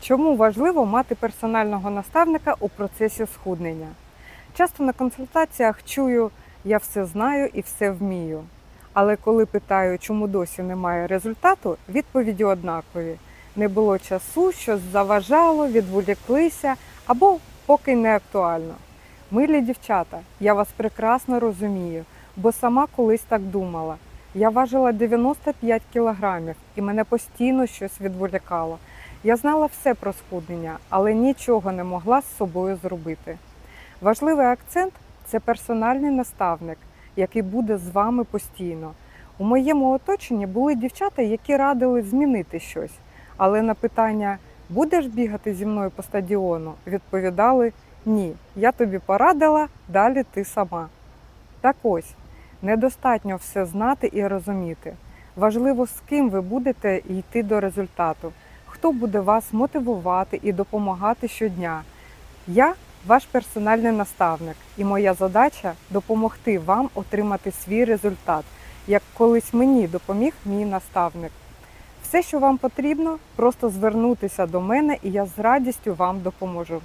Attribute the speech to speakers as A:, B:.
A: Чому важливо мати персонального наставника у процесі схуднення? Часто на консультаціях чую я все знаю і все вмію. Але коли питаю, чому досі немає результату, відповіді однакові: не було часу, щось заважало, відволіклися або поки не актуально. Милі дівчата, я вас прекрасно розумію, бо сама колись так думала. Я важила 95 кілограмів і мене постійно щось відволікало. Я знала все про схуднення, але нічого не могла з собою зробити. Важливий акцент це персональний наставник, який буде з вами постійно. У моєму оточенні були дівчата, які радили змінити щось, але на питання будеш бігати зі мною по стадіону, відповідали ні, я тобі порадила, далі ти сама. Так ось, недостатньо все знати і розуміти. Важливо, з ким ви будете йти до результату, хто буде вас мотивувати і допомагати щодня. Я ваш персональний наставник, і моя задача допомогти вам отримати свій результат, як колись мені допоміг мій наставник. Все, що вам потрібно, просто звернутися до мене, і я з радістю вам допоможу.